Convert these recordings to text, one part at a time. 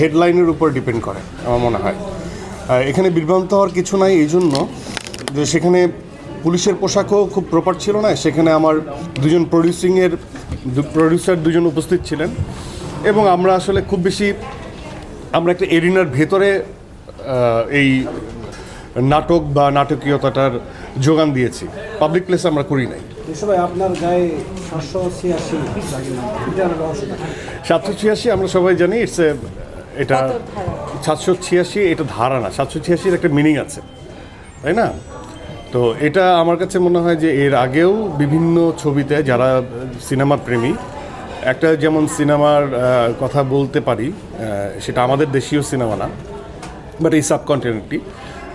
হেডলাইনের উপর ডিপেন্ড করে, আমার মনে হয়। এখানে বিভ্রান্ত হওয়ার কিছু নাই, এই জন্য যে সেখানে পুলিশের পোশাকও খুব প্রপার ছিল না, সেখানে আমার দুজন প্রডিউসিংয়ের প্রডিউসার দুজন উপস্থিত ছিলেন। এবং আমরা আসলে খুব বেশি, আমরা একটা এরিনার ভেতরে এই নাটক বা নাটকীয়তাটার যোগান দিয়েছি। পাবলিক প্লেসে আমরা করি নাই। সবাই আপনার গায়ে সাতশো ছিয়াশি আমরা সবাই জানি ইটস এটা সাতশো ছিয়াশি এটা ধারা না। সাতশো ছিয়াশির একটা মিনিং আছে। তাই না? তো এটা আমার কাছে মনে হয় যে এর আগেও বিভিন্ন ছবিতে যারা সিনেমা প্রেমী একটা যেমন সিনেমার কথা বলতে পারি সেটা আমাদের দেশীয় সিনেমা না বাট এই সাবকন্টিনেন্টটি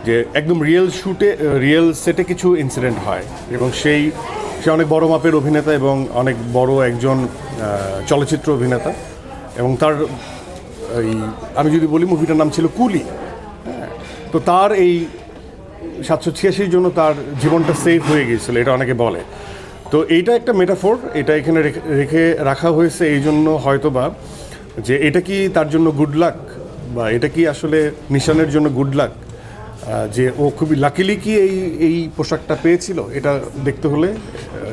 যে একদম রিয়েল শুটে রিয়েল সেটে কিছু ইনসিডেন্ট হয়। এবং সেই সে অনেক বড় মাপের অভিনেতা এবং অনেক বড় একজন চলচ্চিত্র অভিনেতা। এবং তার এই আমি যদি বলি মুভিটার নাম ছিল কুলি। হ্যাঁ, তো তার এই সাতশো ছিয়াশির জন্য তার জীবনটা সেভ হয়ে গিয়েছিল এটা অনেকে বলে। তো এইটা একটা মেটাফোর এটা এখানে রেখে- রেখে রাখা হয়েছে এই জন্য হয়তো বা যে এটা কি তার জন্য গুড লাক বা এটা কি আসলে নিশানের জন্য গুড লাক যে ও খুবই লাকিলি কি এই এই পোশাকটা পেয়েছিল? এটা দেখতে হলে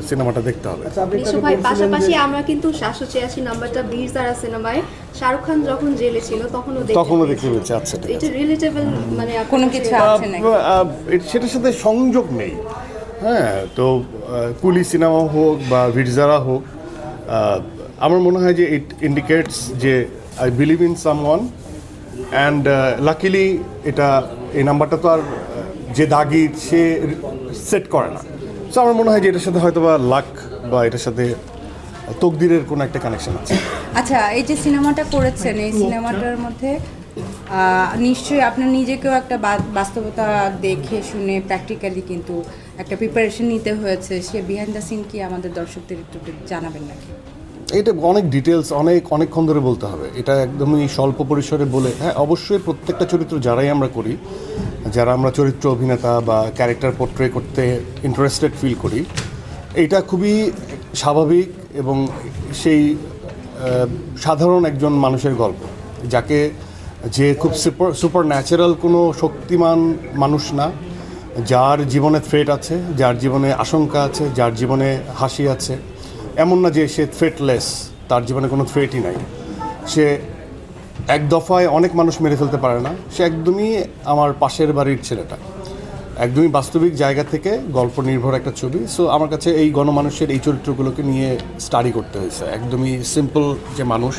সিনেমাটা দেখতে হবে। আচ্ছা ভাই পাশাপাশি আমরা কিন্তু সাতশো ছিয়াশি নাম্বারটা বীর তারা সিনেমায় শাহরুখ খান যখন জেলে ছিল তখনও তখনও দেখতে পেয়েছি। আচ্ছা, এটা রিলেটেবল মানে কোনো কিছু আছে নাকি? সেটার সাথে সংযোগ নেই। হ্যাঁ তো কুলি সিনেমা হোক বা ভিরজারা হোক আমার মনে হয় যে ইট ইন্ডিকেটস যে I believe in someone and luckily এটা, এই নাম্বারটা তো আর যে দাগি, সে সেট করে না। সো আমার মনে হয় যে এটার সাথে হয়তো বা লাক বা এটার সাথে তকদিরের কোনো একটা কানেকশন আছে। আচ্ছা এই যে সিনেমাটা করেছেন, এই সিনেমাটার মধ্যে নিশ্চয়ই আপনার নিজেকেও একটা বাস্তবতা দেখে শুনে প্র্যাকটিক্যালি কিন্তু একটা প্রিপারেশন নিতে হয়েছে। সে বিহাইন্ড দ্য সিন কি আমাদের দর্শকদের একটু জানাবেন নাকি? এটা অনেক ডিটেলস অনেক, অনেকক্ষণ ধরে বলতে হবে। এটা একদমই স্বল্প পরিসরে বলে হ্যাঁ অবশ্যই প্রত্যেকটা চরিত্র যারাই আমরা করি, যারা আমরা চরিত্র অভিনেতা বা ক্যারেক্টার পোর্ট্রে করতে ইন্টারেস্টেড ফিল করি, এটা খুবই স্বাভাবিক এবং সেই সাধারণ একজন মানুষের গল্প, যাকে যে খুব সুপার সুপার ন্যাচারাল কোনো শক্তিমান মানুষ না, যার জীবনে থ্রেট আছে, যার জীবনে আশঙ্কা আছে, যার জীবনে হাসি আছে। এমন না যে সে থ্রেটলেস তার জীবনে কোনো থ্রেটই নাই। সে এক দফায় অনেক মানুষ মেরে ফেলতে পারে না, সে একদমই আমার পাশের বাড়ির ছেলেটা। একদমই বাস্তবিক জায়গা থেকে গল্প নির্ভর একটা ছবি। সো আমার কাছে এই গণমানুষের এই চরিত্রগুলোকে নিয়ে স্টাডি করতে হয়েছে। একদমই সিম্পল যে মানুষ,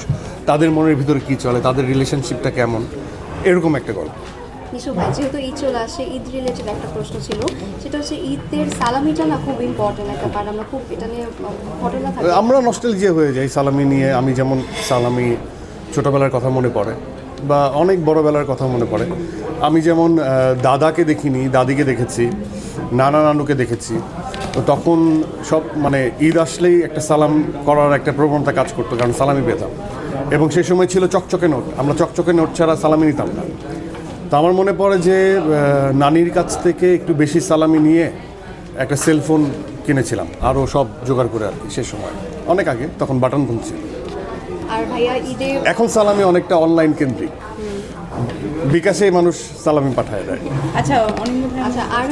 তাদের মনের ভিতরে কী চলে, তাদের রিলেশনশিপটা কেমন, এরকম একটা গল্প। বিশু ভাই? যেহেতু ঈদ চলে আসে, ঈদ রিলেটেড একটা প্রশ্ন ছিল। সেটা হচ্ছে ঈদের সালামিটা না খুব ইম্পর্টেন্ট একটা পার্ট আমরা খুব এটা নিয়ে ঘটনা আমরা নস্টালজিয়া হয়ে যাই সালামি নিয়ে। আমি যেমন সালামি ছোটোবেলার কথা মনে পড়ে বা অনেক বড়বেলার কথা মনে পড়ে। আমি যেমন দাদাকে দেখিনি, দাদিকে দেখেছি, নানা নানুকে দেখেছি। তো তখন সব মানে ঈদ আসলেই একটা সালাম করার একটা প্রবণতা কাজ করতো, কারণ সালামি পেতাম। এবং সেই সময় ছিল চকচকে নোট। আমরা চকচকে নোট ছাড়া সালামি নিতাম না। তো আমার মনে পড়ে যে নানির কাছ থেকে একটু বেশি সালামি নিয়ে একটা সেলফোন কিনেছিলাম। আরও সব জোগাড় করে আর কি সে সময়। অনেক আগে তখন বাটন ফোন ছিল আর ভাইয়া ঈদে এখন সালামি অনেকটা অনলাইন কেন্দ্রিক। বিকাশে মানুষ সালামি পাঠায় দেয়। আচ্ছা আচ্ছা আর